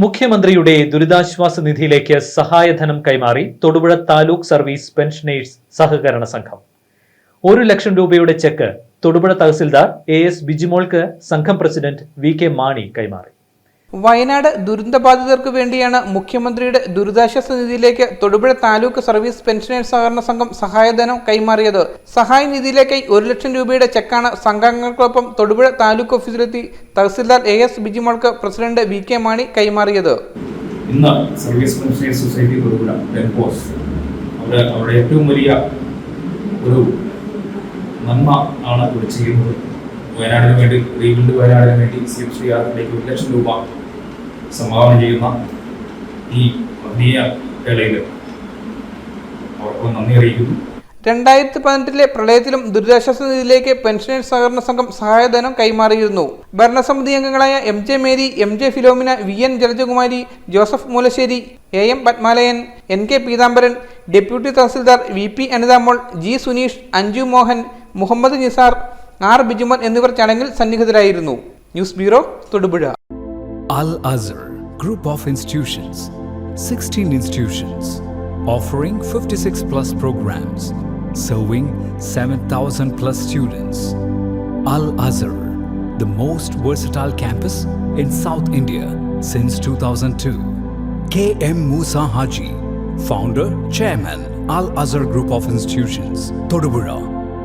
മുഖ്യമന്ത്രിയുടെ ദുരിതാശ്വാസ നിധിയിലേക്ക് സഹായധനം കൈമാറി തൊടുപുഴ താലൂക്ക് സർവീസ് പെൻഷനേഴ്സ് സഹകരണ സംഘം. ഒരു ലക്ഷം രൂപയുടെ cheque Thodupuzha tahsildar A S ബിജിമോൾക്ക് സംഘം പ്രസിഡന്റ് വി കെ മാണി കൈമാറി. വയനാട് ദുരന്തബാധിതർക്ക് വേണ്ടിയാണ് മുഖ്യമന്ത്രിയുടെ ദുരിതാശ്വാസ നിധിയിലേക്ക് തൊടുപുഴ താലൂക്ക് സർവീസ് പെൻഷനേഴ്സ് സഹകരണ സംഘം സഹായധനം കൈമാറിയത്. സഹായ നിധിയിലേക്കായി ഒരു ലക്ഷം രൂപയുടെ ചെക്കാണ് സംഘാംഗങ്ങൾക്കൊപ്പം തൊടുപുഴ താലൂക്ക് ഓഫീസിലെത്തി തഹസിൽദാർ എ എസ് ബിജിമോൾക്ക് പ്രസിഡന്റ് വി കെ മാണി കൈമാറിയത്. ഇന്ന് സർവീസ് പെൻഷനേഴ്സ് സൊസൈറ്റി തൊടുപുഴ ഡെൻപോസ് അവിടെ ഏറ്റവും വലിയ ഒരു നന്മ ആണ് ഇവിടെ ചെയ്യുന്നത്. വയനാടിന് വേണ്ടി റീബിൽഡ് വയനാടിന് വേണ്ടി സി എം ശ്രീ ആറിലേക്ക് ഒരു ലക്ഷം രൂപ സംഭാവന ചെയ്യുന്ന ഈ മഹനീയ വേളയിൽ അവർക്ക് നന്ദി അറിയിക്കുന്നു. രണ്ടായിരത്തി പതിനെട്ടിലെ പ്രളയത്തിലും ദുരിതാശ്വാസ നിധിയിലേക്ക് പെൻഷനേഴ്സ് സഹകരണ സംഘം സഹായധനം കൈമാറിയിരുന്നു. ഭരണസമിതി അംഗങ്ങളായ M J Mary M J Philomina V N Jalajakumari Joseph Moolasseri A M Padmalayan N K Peethambaran deputy tahsildar V P Anithamol G Suneesh Anju Mohan Muhammad Nisar R Bijumath എന്നിവർ ചടങ്ങിൽ സന്നിഹിതരായിരുന്നു. News bureau Thodupuzha. Al Azhar group of institutions. Sixteen institutions. Offering fifty six plus programmes. Serving seven thousand plus students. Al Azhar the most versatile campus in South India since two thousand two. K M Moosa Haji founder chairman Al Azhar group of institutions Thodupuzha.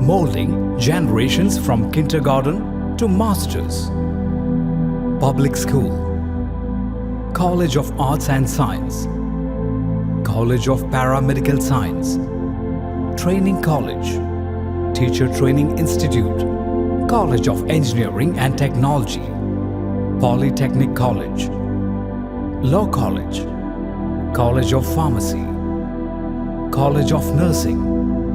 molding generations from kindergarten to masters. Public school. College of Arts and Science, College of Paramedical Science, Training College, Teacher Training Institute, College of Engineering and Technology, Polytechnic College, Law College, College of Pharmacy, College of Nursing,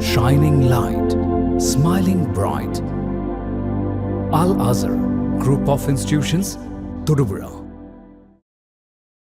shining light, smiling bright. Al Azhar Group of Institutions, Todupuzha.